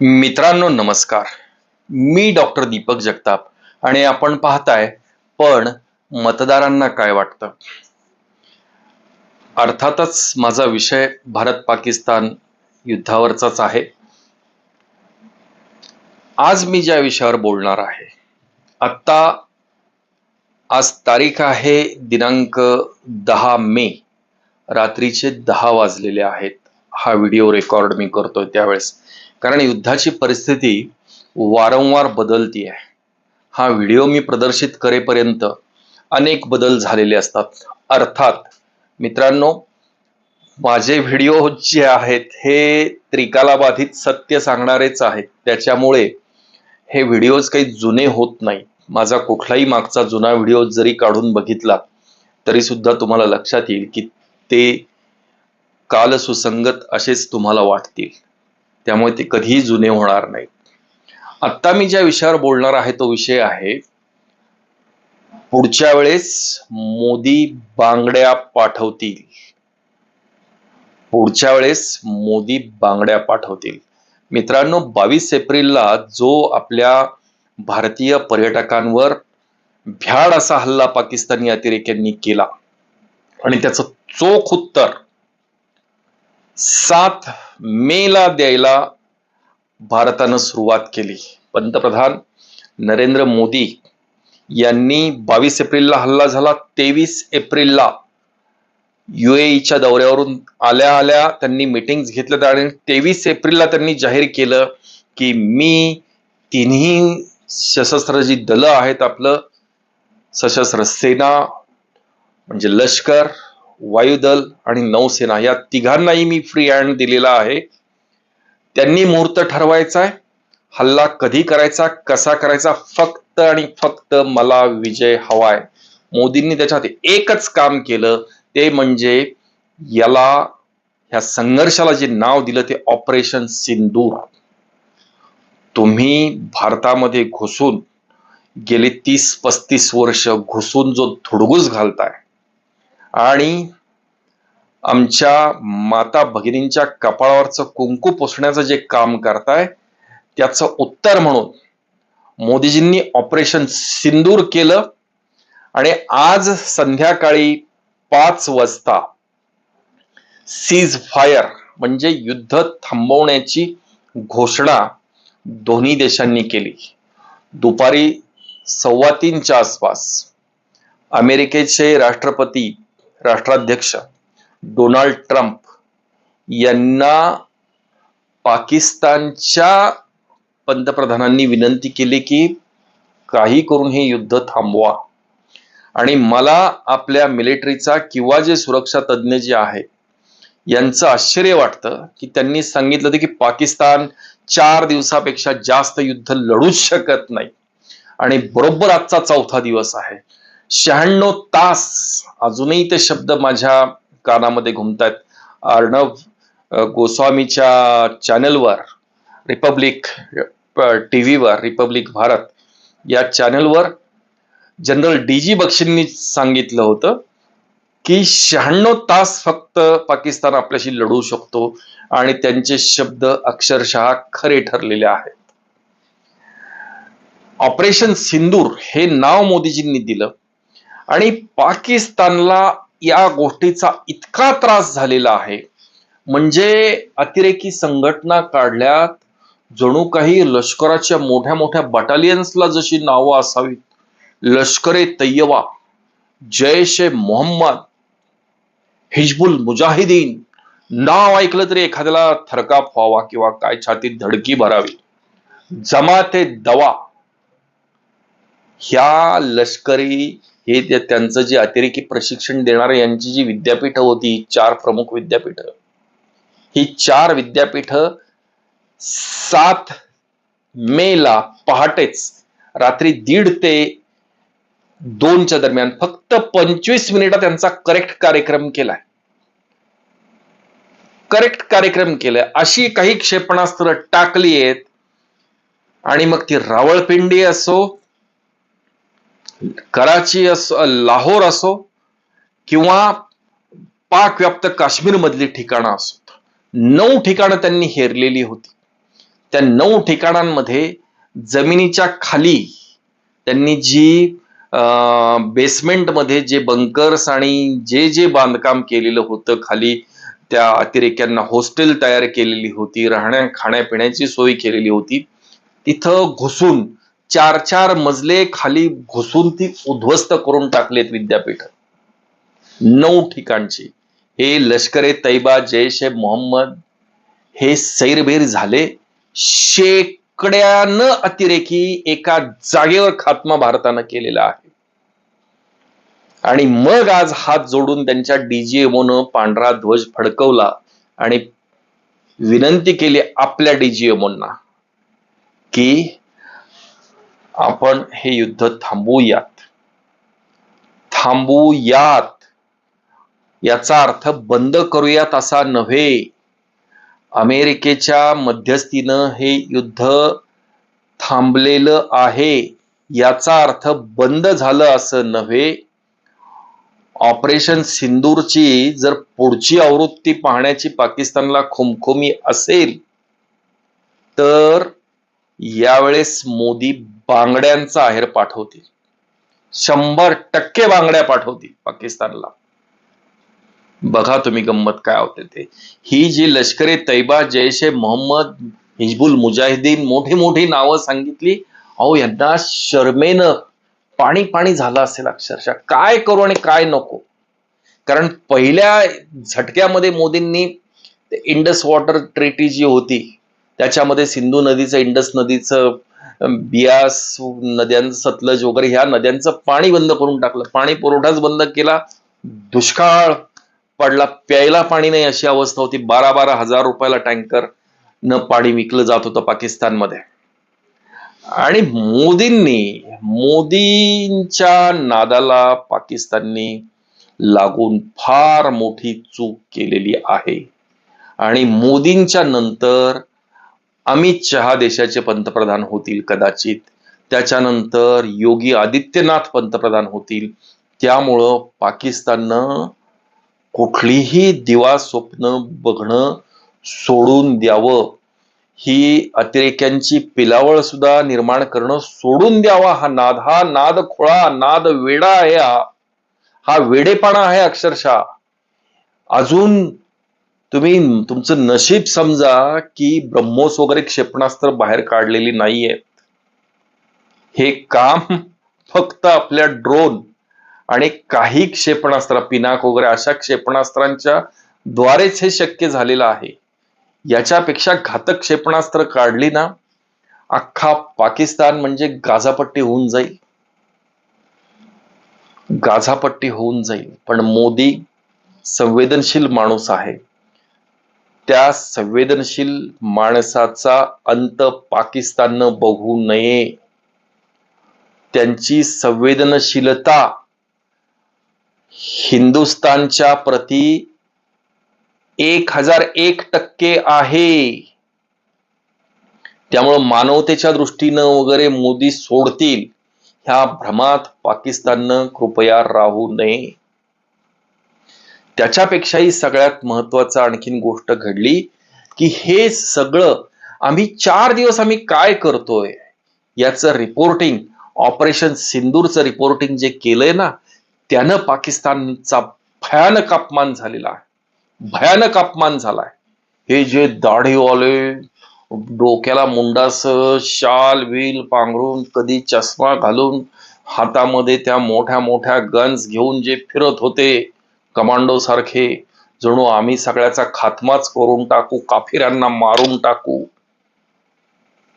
मित्रांनो नमस्कार. मी डॉक्टर दीपक जगताप आणि आपण पाहताय पण मतदारांना काय वाटतं? अर्थातच माझा विषय भारत पाकिस्तान युद्धावरचाच आहे. आज मी ज्या विषयावर बोलणार आहे आत्ता आज तारीख आहे दिनांक दहा मे रात्रीचे दहा वाजलेले आहेत. हा व्हिडिओ रेकॉर्ड मी करतोय त्यावेळेस. कारण युद्धाची परिस्थिती वारंवार बदलती आहे. हा व्हिडिओ मी प्रदर्शित करेपर्यंत अनेक बदल झालेले असतात. अर्थात मित्रांनो माझे व्हिडिओ जे आहेत हे त्रिकालाबाधित सत्य सांगणारेच आहेत. त्याच्यामुळे हे व्हिडिओज काही जुने होत नाही. माझा कुठलाही मागचा जुना व्हिडिओ जरी काढून बघितला तरी सुद्धा तुम्हाला लक्षात येईल की ते काल सुसंगत असेच तुम्हाला वाटतील. त्यामुळे ते कधीही जुने होणार नाहीत. आत्ता मी ज्या विषयावर बोलणार आहे तो विषय आहे पुढच्या वेळेस मोदी बांगड्या पाठवतील. पुढच्या वेळेस मोदी बांगड्या पाठवतील. मित्रांनो बावीस एप्रिलला जो आपल्या भारतीय पर्यटकांवर भ्याड असा हल्ला पाकिस्तानी अतिरेक्यांनी केला आणि त्याचं चोख उत्तर सात मेला द्यायला भारतानं सुरुवात केली. पंतप्रधान नरेंद्र मोदी यांनी बावीस एप्रिलला हल्ला झाला. तेवीस एप्रिलला युएईच्या दौऱ्यावरून आल्या आल्या त्यांनी मिटिंग घेतल्या आणि तेवीस एप्रिलला त्यांनी जाहीर केलं की मी तिन्ही सशस्त्र जी दलं आहेत आपलं सशस्त्र सेना म्हणजे लष्कर वायुदल आणि नौसेना या तिघांनाही मी फ्री हँड दिलेला आहे. त्यांनी मुहूर्त ठरवायचा आहे. हल्ला कधी करायचा कसा करायचा फक्त आणि फक्त मला विजय हवाय. मोदींनी त्याच्यात एकच काम केलं ते म्हणजे याला ह्या संघर्षाला जे नाव दिलं ते ऑपरेशन सिंदूर. तुम्ही भारतामध्ये घुसून गेली तीस पस्तीस वर्ष घुसून जो धुडगूस घालताय आणि आमच्या माता भगिनींच्या कपाळावरचं कुंकू पोसण्याचं जे काम करताय त्याचं उत्तर म्हणून मोदीजींनी ऑपरेशन सिंदूर केलं. आणि आज संध्याकाळी पाच वाजता सीज फायर म्हणजे युद्ध थांबवण्याची घोषणा दोन्ही देशांनी केली. दुपारी सव्वा तीनच्या आसपास अमेरिकेचे राष्ट्रपती राष्ट्राध्यक्ष डोनाल्ड ट्रम्प यांना पाकिस्तानच्या पंतप्रधानांनी विनंती केली की काही करून हे युद्ध थांबवा. आणि मला आपल्या मिलिटरीचा किंवा जे सुरक्षा तज्ज्ञ जे आहे यांचं आश्चर्य वाटतं की त्यांनी सांगितलं होतं की पाकिस्तान चार दिवसापेक्षा जास्त युद्ध लढूच शकत नाही. आणि बरोबर आजचा चौथा दिवस आहे. शहाण्णव तास अजूनही ते शब्द माझ्या कानामध्ये घुमतायत. अर्णव गोस्वामीच्या चॅनलवर रिपब्लिक टी व्हीवर रिपब्लिक भारत या चॅनलवर जनरल डी जी बक्षींनी सांगितलं होतं की शहाण्णव तास फक्त पाकिस्तान आपल्याशी लढू शकतो आणि त्यांचे शब्द अक्षरशः खरे ठरलेले आहेत. ऑपरेशन सिंदूर हे नाव मोदीजींनी दिलं. आणि पाकिस्तानला या गोष्टीचा इतका त्रास झालेला आहे. म्हणजे अतिरेकी संघटना काढल्यात. जणू काही लष्कराच्या मोठ्या मोठ्या बटालियन्सला जशी नावं असावीत लष्करे ए तय्यबा जैश ए मोहम्मद हिजबुल मुजाहिदीन नाव ऐकलं तरी एखाद्याला थरकाप व्हावा किंवा काय छातीत धडकी भरावी जमाते दवा ह्या लष्करी हे त्यांचं जे अतिरेकी प्रशिक्षण देणारे यांची जी विद्यापीठ होती चार प्रमुख विद्यापीठ. ही चार विद्यापीठ सात मे ला पहाटेच रात्री दीड ते दोनच्या दरम्यान फक्त पंचवीस मिनिटात त्यांचा करेक्ट कार्यक्रम केलाय. करेक्ट कार्यक्रम केलाय. अशी काही क्षेपणास्त्र टाकली आहेत आणि मग ती रावळपिंडी असो कराची असो लाहोर असो किंवा पाक व्याप्त काश्मीर मधली ठिकाणं असोत. नऊ ठिकाणं त्यांनी हेरलेली होती. त्या नऊ ठिकाणांमध्ये जमिनीच्या खाली त्यांनी जी बेसमेंटमध्ये जे बंकर्स आणि जे जे बांधकाम केलेलं होतं खाली त्या अतिरेक्यांना हॉस्टेल तयार केलेली होती राहण्या खाण्यापिण्याची सोय केलेली होती तिथं घुसून चार चार मजले खाली घुसून ती उद्ध्वस्त करून टाकलेत विद्यापीठ. नऊ ठिकाणची. हे लष्करे तैबा जैश ए मोहम्मद हे सैरभेर झाले. शेकड्यानं अतिरेकी एका जागेवर खात्मा भारतानं केलेला आहे. आणि मग आज हात जोडून त्यांच्या डीजीएमओनं पांढरा ध्वज फडकवला आणि विनंती केली आपल्या डीजीएमओंना की आपण हे युद्ध थांबवूयात. थांबवूयात. याचा अर्थ बंद करूयात असा नव्हे. अमेरिकेच्या मध्यस्थीनं हे युद्ध थांबलेलं आहे. याचा अर्थ बंद झालं असं नव्हे. ऑपरेशन सिंदूरची जर पुढची आवृत्ती पाहण्याची पाकिस्तानला खुमखुमी असेल तर यावेळेस मोदी बांगड्यांचा आहेर पाठवतील. शंभर टक्के बांगड्या पाठवतील पाकिस्तानला. बघा तुम्ही गंमत काय होते ते. ही जी लष्करे तैबा जैश ए मोहम्मद हिजबुल मुजाहिदीन मोठी मोठी नावं सांगितली अहो यांना शर्मेनं पाणी पाणी झालं असेल अक्षरशः. काय करू आणि काय नको? कारण पहिल्या झटक्यामध्ये मोदींनी इंडस वॉटर ट्रेटी जी होती त्याच्यामध्ये सिंधू नदीचं इंडस नदीचं बियास नद्यांचं सतलज वगैरे ह्या नद्यांचं पाणी बंद करून टाकलं. पाणी पुरवठाच बंद केला. दुष्काळ पडला. प्यायला पाणी नाही अशी अवस्था होती. बारा बारा हजार रुपयाला टँकर न पाणी विकलं जात होतं पाकिस्तानमध्ये. आणि मोदींनी मोदींच्या नादाला पाकिस्ताननी लागून फार मोठी चूक केलेली आहे. आणि मोदींच्या नंतर अमित शहा देशाचे पंतप्रधान होतील कदाचित. त्याच्यानंतर योगी आदित्यनाथ पंतप्रधान होतील. त्यामुळं पाकिस्ताननं कुठलीही दिवा स्वप्न बघणं सोडून द्यावं. ही अतिरेक्यांची पिलावळ सुद्धा निर्माण करणं सोडून द्यावा हा नाद. हा नाद खोळा नाद वेडा आहे हा. हा वेडेपणा आहे अक्षरशः. अजून तुम्ही तुमचं नशीब समजा की ब्रह्मोस वगैरे क्षेपणास्त्र बाहेर काढलेली नाहीये. हे काम फक्त आपल्या ड्रोन आणि काही क्षेपणास्त्र पिनाक वगैरे अशा क्षेपणास्त्रांच्या द्वारेच हे शक्य झालेलं आहे. याच्यापेक्षा घातक क्षेपणास्त्र काढली ना अख्खा पाकिस्तान म्हणजे गाझापट्टी होऊन जाईल. गाझापट्टी होऊन जाईल. पण मोदी संवेदनशील माणूस आहे. त्या संवेदनशील माणसाचा अंत पाकिस्ताननं बघू नये. त्यांची संवेदनशीलता हिंदुस्थानच्या प्रती एक हजार एक टक्के आहे. त्यामुळं मानवतेच्या दृष्टीनं वगैरे मोदी सोडतील. ह्या भ्रमात पाकिस्ताननं कृपया राहू नये. त्याच्यापेक्षाही सगळ्यात महत्वाचं आणखीन गोष्ट घडली की हे सगळं आम्ही चार दिवस आम्ही काय करतोय याचं रिपोर्टिंग ऑपरेशन सिंदूरचं रिपोर्टिंग जे केलंय ना त्यानं पाकिस्तानचा भयानक अपमान झालेला आहे. भयानक अपमान झालाय. हे जे दाढीवाले डोक्याला मुंडास शाल विल पांघरून कधी चष्मा घालून हातामध्ये त्या मोठ्या मोठ्या गन्स घेऊन जे फिरत होते कमांडो सारखे जणू आम्ही सगळ्याचा खात्माच करून टाकू काफिरांना मारून टाकू.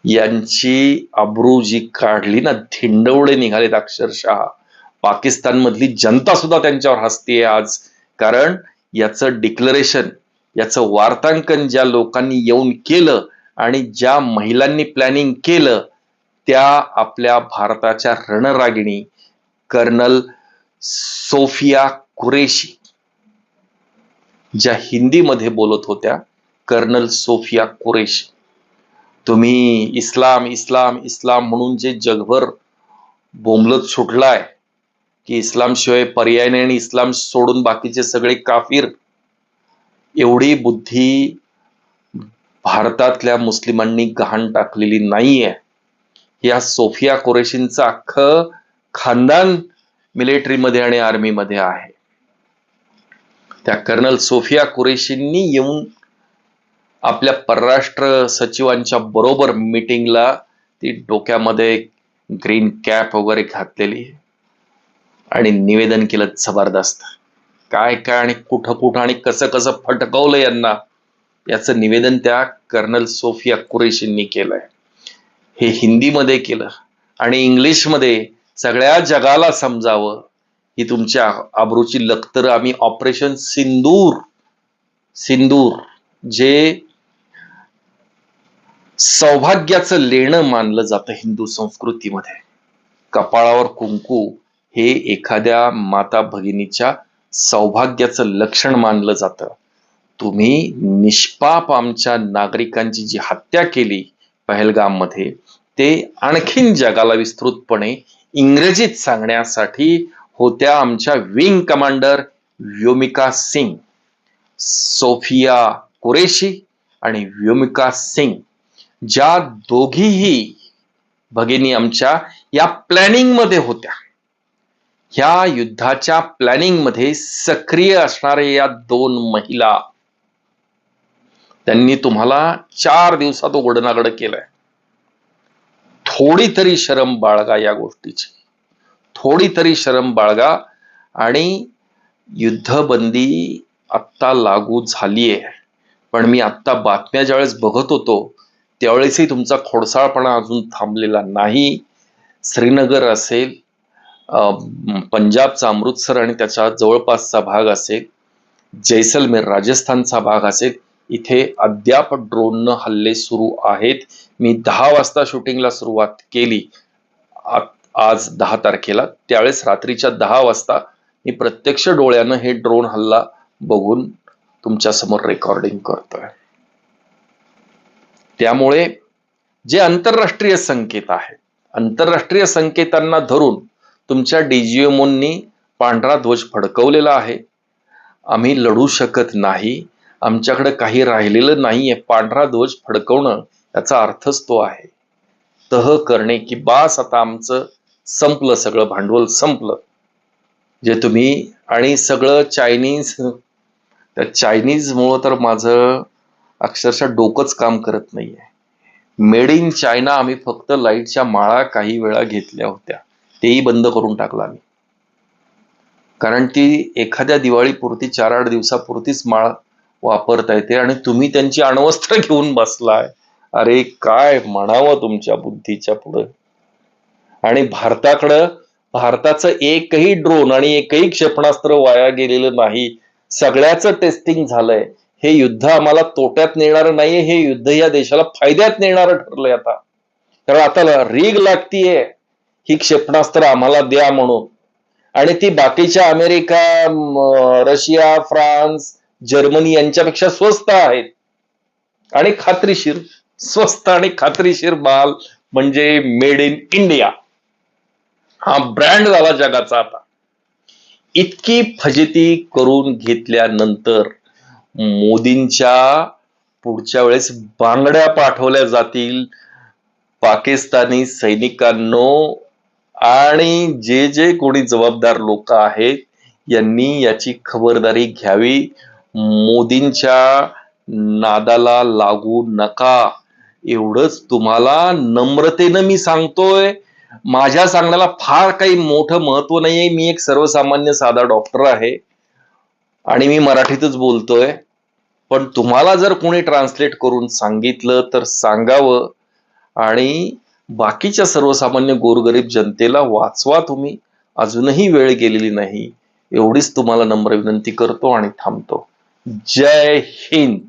यांची अब्रू जी काढली ना धिंडवडे निघालेत अक्षरशः. पाकिस्तान मधली जनता सुद्धा त्यांच्यावर हसतीये आज. कारण याचं डिक्लरेशन याचं वार्तांकन ज्या लोकांनी येऊन केलं आणि ज्या महिलांनी प्लॅनिंग केलं त्या आपल्या भारताच्या रणरागिणी कर्नल सोफिया कुरेशी. ज्या हिंदीमध्ये बोलत होत्या कर्नल सोफिया कुरेश. तुम्ही इस्लाम इस्लाम इस्लाम म्हणून जे जगभर बोंबलत सुटलाय की इस्लामशिवाय पर्याय नाही आणि इस्लाम सोडून बाकीचे सगळे काफिर एवढी बुद्धी भारतातल्या मुस्लिमांनी गहाण टाकलेली नाहीये. या सोफिया कुरेशींचं अख्खं खानदान मिलिटरीमध्ये आणि आर्मीमध्ये आहे. त्या कर्नल सोफिया कुरेशींनी येऊन आपल्या परराष्ट्र सचिवांच्या बरोबर मीटिंगला ती डोक्यामध्ये ग्रीन कॅप वगैरे घातलेली आणि निवेदन केलं जबरदस्त. काय काय आणि कुठं कुठं आणि कसं कसं फटकवलं यांना याचं निवेदन त्या कर्नल सोफिया कुरेशींनी केलंय. हे हिंदीमध्ये केलं आणि इंग्लिशमध्ये सगळ्या जगाला समजावं ही तुमच्या आबरूची लखतर आम्ही ऑपरेशन सिंदूर सिंदूर जे सौभाग्याचं लेणं मानलं जातं हिंदू संस्कृतीमध्ये. कपाळावर कुंकू हे एखाद्या माता भगिनीच्या सौभाग्याचं लक्षण मानलं जातं. तुम्ही निष्पाप आमच्या नागरिकांची जी हत्या केली पहलगाममध्ये ते आणखीन जगाला विस्तृतपणे इंग्रजीत सांगण्यासाठी होत्या आमच्या wing commander Vyomika Singh Sofia Qureshi आणि व्योमिका सिंग ज्या दोघीही भगिनी आमच्या या प्लॅनिंगमध्ये होत्या. ह्या युद्धाच्या प्लॅनिंगमध्ये सक्रिय असणाऱ्या या दोन महिला त्यांनी तुम्हाला चार दिवसात उघडनागड केलंय. थोडी तरी शरम बाळगा या गोष्टीची. थोडी तरी शरम बाळगा आणि युद्धबंदी आत्ता लागू झालीये. पण मी आत्ता बातम्या ज्यावेळेस बघत होतो त्यावेळेसही तुमचा खोडसाळपणा अजून थांबलेला नाही. श्रीनगर असेल पंजाबचा अमृतसर आणि त्याच्या जवळपासचा भाग असेल जैसलमेर राजस्थानचा भाग असेल इथे अद्याप ड्रोननं हल्ले सुरू आहेत. मी दहा वाजता शूटिंगला सुरुवात केली. आ- आज दहा तारखेला. त्यावेळेस रात्रीच्या दहा वाजता मी प्रत्यक्ष डोळ्यानं हे ड्रोन हल्ला बघून तुमच्यासमोर रेकॉर्डिंग करतोय. त्यामुळे जे आंतरराष्ट्रीय संकेत आहेत आंतरराष्ट्रीय संकेतांना धरून तुमच्या डीजीएमओंनी पांढरा ध्वज फडकवलेला आहे. आम्ही लढू शकत नाही आमच्याकडे काही राहिलेलं नाहीये. पांढरा ध्वज फडकवणं याचा अर्थच तो आहे. तह करणे की बास आता आमचं संपलं सगळं भांडवल संपलं. जे तुम्ही आणि सगळं चायनीज त्या चायनीज मुळे तर माझं अक्षरशः डोकंच काम करत नाहीये. मेड इन चायना आम्ही फक्त लाईटच्या माळा काही वेळा घेतल्या होत्या. तेही बंद करून टाकला आम्ही. कारण ती एखाद्या दिवाळीपुरती चार आठ दिवसापुरतीच माळ वापरता येते आणि तुम्ही त्यांची अण्वस्त्र घेऊन बसलाय. अरे काय म्हणावं तुमच्या बुद्धीच्या पुढं? आणि भारताकडं भारताचं एकही ड्रोन आणि एकही क्षेपणास्त्र वाया गेलेलं नाही. सगळ्याचं टेस्टिंग झालंय. हे युद्ध आम्हाला तोट्यात नेणार नाहीये हे युद्ध या देशाला फायद्यात नेणारं ठरलंय आता. कारण आता रीग लागतीये. ही क्षेपणास्त्र आम्हाला द्या म्हणून. आणि ती बाकीच्या अमेरिका रशिया फ्रान्स जर्मनी यांच्यापेक्षा स्वस्त आहेत. आणि खात्रीशीर स्वस्त आणि खात्रीशीर माल म्हणजे मेड इन इंडिया हा ब्रँड झाला जगाचा आता. इतकी फजिती करून घेतल्यानंतर मोदींच्या पुढच्या वेळेस बांगड्या पाठवल्या जातील पाकिस्तानी सैनिकांनो आणि जे जे कोणी जबाबदार लोक आहेत यांनी याची खबरदारी घ्यावी. मोदींच्या नादाला लागू नका. एवढंच तुम्हाला नम्रतेनं मी सांगतोय. माझ्या सांगण्याला फार काही मोठं महत्त्व नाहीये. मी एक सर्वसामान्य साधा डॉक्टर आहे. आणि मी मराठीतच बोलतोय. पण तुम्हाला जर कोणी ट्रान्सलेट करून सांगितलं तर सांगावं. आणि बाकीच्या सर्वसामान्य गोरगरीब जनतेला वाचवा तुम्ही. अजूनही वेळ गेलेली नाही. एवढीच तुम्हाला नम्र विनंती करतो आणि थांबतो. जय हिंद.